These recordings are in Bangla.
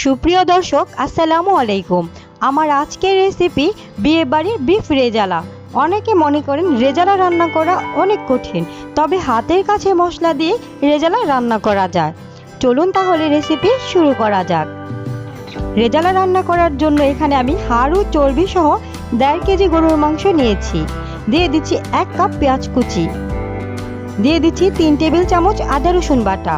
সুপ্রিয় দর্শক, আসসালামু আলাইকুম। আমার আজকের রেসিপি বিয়ে বাড়ির বিফ রেজালা। অনেকে মনে করেন রেজালা রান্না করা অনেক কঠিন, তবে হাতের কাছে মশলা দিয়ে রেজালা রান্না করা যায়। চলুন তাহলে রেসিপি শুরু করা যাক। রেজালা রান্না করার জন্য এখানে আমি হাড়ু চর্বি সহ দেড় কেজি গরুর মাংস নিয়েছি। দিয়ে দিচ্ছি এক কাপ পেঁয়াজ কুচি। দিয়ে দিচ্ছি তিন টেবিল চামচ আদা রসুন বাটা।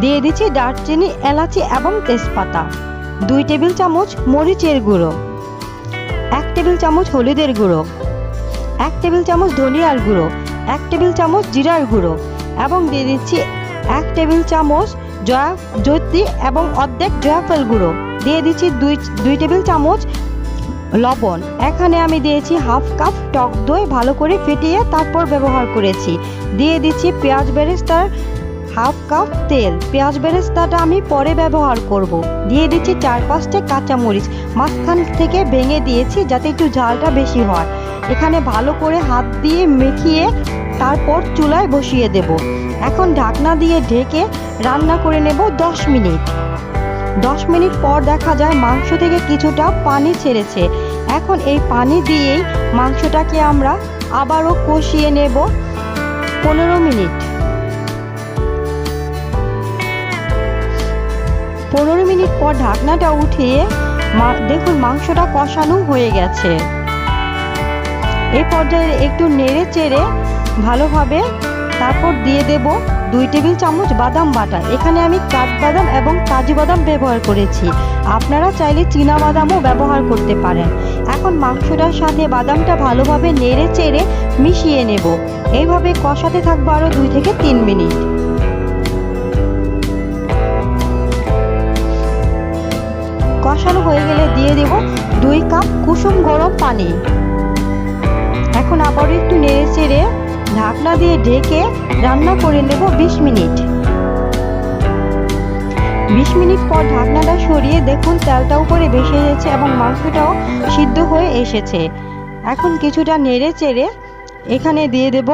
দিয়ে দিচ্ছি দারচিনি এলাচি এবং তেজপাতা। দুই টেবিল চামচ মরিচের গুঁড়ো। এক টেবিল চামচ হলুদের গুঁড়ো। এক টেবিল চামচ ধনিয়ার গুঁড়ো। এক টেবিল চামচ জিরার গুঁড়ো। এবং দিয়ে দিচ্ছি এক টেবিল চামচ জয়া জ্যোতি এবং অর্ধেক জয়াফল গুঁড়ো। দিয়ে দিচ্ছি দুই দুই টেবিল চামচ লবণ। এখানে আমি দিয়েছি হাফ কাপ টক দই ভালো করে ফেটিয়ে তারপর ব্যবহার করেছি। দিয়ে দিচ্ছি পেঁয়াজ বেরেস্তার হাফ কাপ তেল। পেঁয়াজ বেরেস্তাটা আমি পরে ব্যবহার করব। দিয়ে দিচ্ছি চার পাঁচটা কাঁচামরিচ। মাঝখান থেকে ভেঙে দিয়েছি যাতে একটু ঝালটা বেশি হয়। এখানে ভালো করে হাত দিয়ে মেখিয়ে তারপর চুলায় বসিয়ে দেব। এখন ঢাকনা দিয়ে ঢেকে রান্না করে নেব দশ মিনিট। দশ মিনিট পর দেখা যায় মাংস থেকে কিছুটা পানি ছেড়েছে। এখন এই পানি দিয়েই মাংসটাকে আমরা আবারও কষিয়ে নেব। পনেরো মিনিট। পনেরো মিনিট পর ঢাকনাটা উঠিয়ে দেখুন মাংসটা কষানো হয়ে গেছে। এই পর্যায়ে একটু নেড়ে চেড়ে ভালোভাবে তারপর দিয়ে দেব দুই টেবিল চামচ বাদাম বাটা। এখানে আমি কাঠবাদাম এবং কাজু বাদাম ব্যবহার করেছি। আপনারা চাইলে চীনা বাদামও ব্যবহার করতে পারেন। এখন মাংসটার সাথে বাদামটা ভালোভাবে নেড়ে চেড়ে মিশিয়ে নেব। এইভাবে কষাতে থাকব আরও দুই থেকে তিন মিনিট। দুই কাপ কুসুম গরম পানি। এখন আবারও একটু নেড়ে চেড়ে ঢাকনা দিয়ে ঢেকে রান্না করে নেব বিশ মিনিট। বিশ মিনিট পর ঢাকনাটা সরিয়ে দেখুন তেলটা উপরে ভেসে এসেছে এবং মাংসটাও সিদ্ধ হয়ে এসেছে। এখন কিছুটা নেড়ে চেড়ে এখানে দিয়ে দেব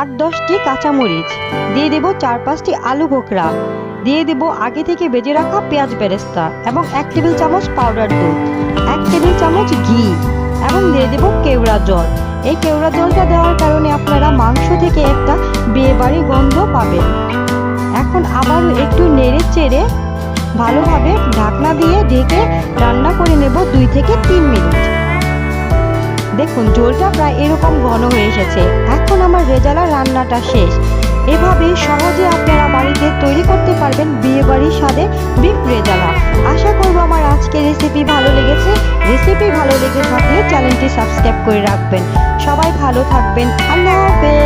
আট দশটি কাঁচামরিচ। দিয়ে দেব চার পাঁচটি আলু বোখরা দিয়ে দেব আগে থেকে বেজে রাখা পেঁয়াজ বেরেস্তা এবং এক টেবিল চামচ পাউডার দুধ, এক টেবিল চামচ ঘি এবং দিয়ে দেব কেওড়া জল। এই কেওড়া জলটা দেওয়ার কারণে আপনারা মাংস থেকে একটা বিয়ে বাড়ি গন্ধ পাবেন। এখন আবারও একটু নেড়ে চেড়ে ভালোভাবে ঢাকনা দিয়ে ঢেকে রান্না করে নেব দুই থেকে তিন মিনিট। দেখুন জলটা প্রায় এরকম ঘন হয়ে এসেছে। এখন আমার রেজালা রান্নাটা শেষ। এভাবে সহজে আপনারা বাড়িতে তৈরি পারবেন বিয়ে বাড়ির স্বাদে বিফ রেজালা আশা করব আমার আজকের রেসিপি ভালো লেগেছে। রেসিপি ভালো লেগে থাকলে চ্যানেলটি সাবস্ক্রাইব করে রাখবেন। সবাই ভালো থাকবেন। আল্লাহ হাফেজ।